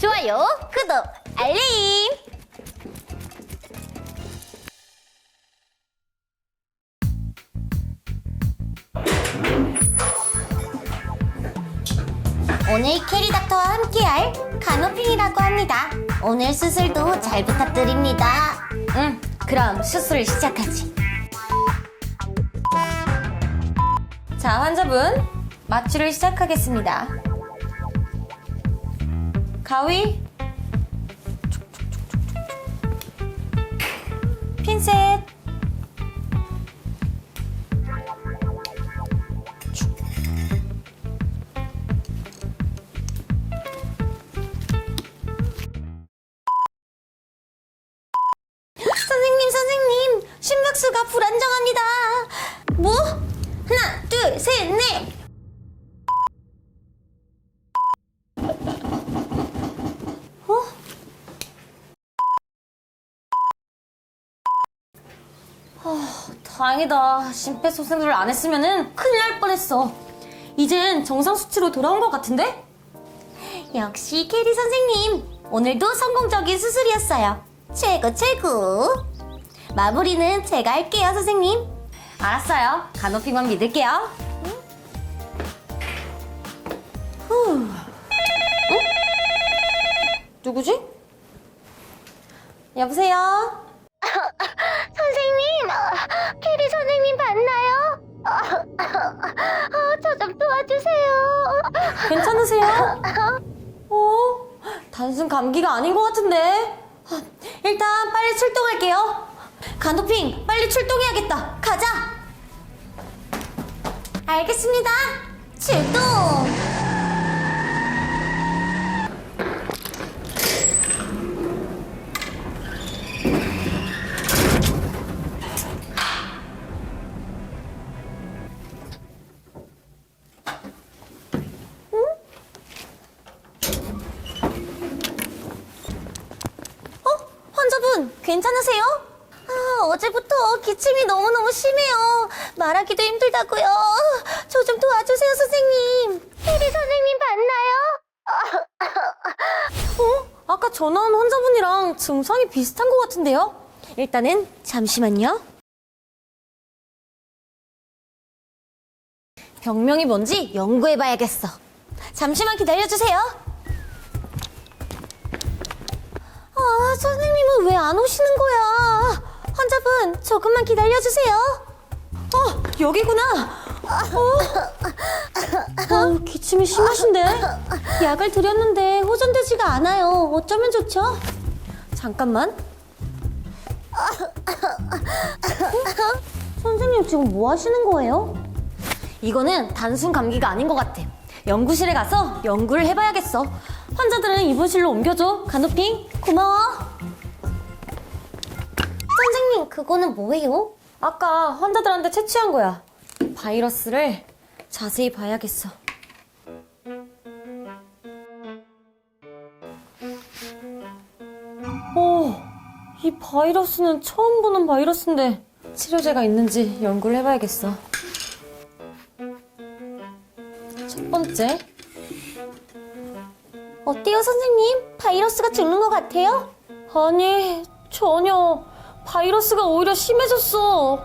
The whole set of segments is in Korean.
좋아요, 구독, 알림. 오늘 캐리닥터와 함께할 간호핑이라고 합니다. 오늘 수술도 잘 부탁드립니다. 응, 그럼 수술 시작하지. 자, 환자분 마취를 시작하겠습니다. 가위, 핀셋, 선생님, 선생님, 심박수가 불안정합니다. 뭐? 하나, 둘, 셋, 넷. 아, 다행이다. 심폐소생술을 안 했으면은 큰일 날 뻔했어. 이젠 정상 수치로 돌아온 것 같은데? 역시 캐리 선생님. 오늘도 성공적인 수술이었어요. 최고, 최고. 마무리는 제가 할게요, 선생님. 알았어요. 간호피만 믿을게요. 후. 응? 누구지? 여보세요? 괜찮으세요? 어? 단순 감기가 아닌 것 같은데. 아, 일단 빨리 출동할게요. 간호핑, 빨리 출동해야겠다. 가자. 알겠습니다. 출동. 괜찮으세요? 아, 어제부터 기침이 너무너무 심해요. 말하기도 힘들다고요. 저 좀 도와주세요, 선생님. 혜리 선생님 봤나요? 어? 아까 전화한 환자분이랑 증상이 비슷한 것 같은데요? 일단은 잠시만요. 병명이 뭔지 연구해봐야겠어. 잠시만 기다려주세요. 아, 선생님은 왜 안 오시는 거야? 환자분, 조금만 기다려주세요. 어, 여기구나. 어, 어, 기침이 심하신데? 약을 드렸는데 호전되지가 않아요. 어쩌면 좋죠? 잠깐만. 어? 선생님, 지금 뭐 하시는 거예요? 이거는 단순 감기가 아닌 것 같아. 연구실에 가서 연구를 해봐야겠어. 환자들은 이분실로 옮겨줘. 간호핑, 고마워. 선생님, 그거는 뭐예요? 아까 환자들한테 채취한 거야. 바이러스를 자세히 봐야겠어. 오, 이 바이러스는 처음 보는 바이러스인데 치료제가 있는지 연구를 해봐야겠어. 첫 번째. 어때요, 선생님? 바이러스가 죽는 것 같아요? 아니, 전혀. 바이러스가 오히려 심해졌어.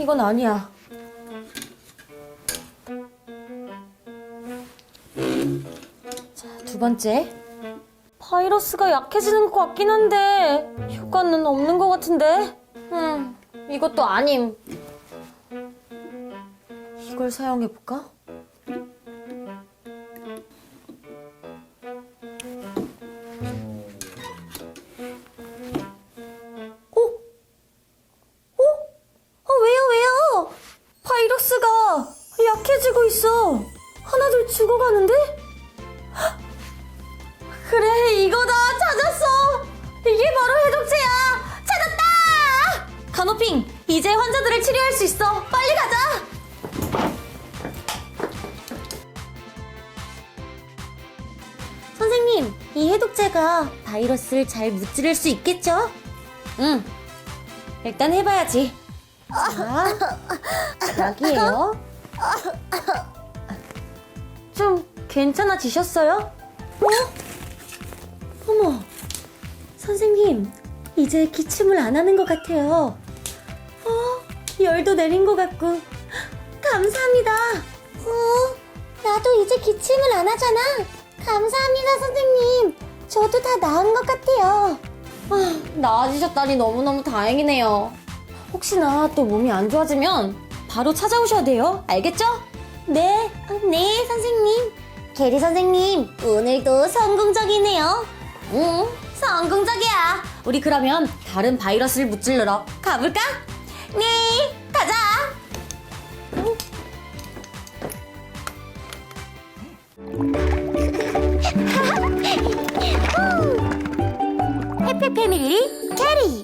이건 아니야. 자, 두 번째. 바이러스가 약해지는 것 같긴 한데, 효과는 없는 것 같은데? 음, 이것도 아님. 이걸 사용해볼까? 있어. 하나둘 죽어가는데? 헉! 그래, 이거다. 찾았어. 이게 바로 해독제야. 찾았다! 간호핑, 이제 환자들을 치료할 수 있어. 빨리 가자. 선생님, 이 해독제가 바이러스를 잘 무찌를 수 있겠죠? 응. 일단 해봐야지. 자, 여기에요. 좀 괜찮아지셨어요? 어? 어머, 선생님, 이제 기침을 안 하는 것 같아요. 어, 열도 내린 것 같고. 감사합니다. 어, 나도 이제 기침을 안 하잖아. 감사합니다, 선생님. 저도 다 나은 것 같아요. 아, 나아지셨다니 너무너무 다행이네요. 혹시나 또 몸이 안 좋아지면 바로 찾아오셔야 돼요. 알겠죠? 네, 네, 선생님. 게리 선생님, 오늘도 성공적이네요. 응, 성공적이야. 우리 그러면 다른 바이러스를 무찔러러 가볼까? 네, 가자. 해피 패밀리 캐리.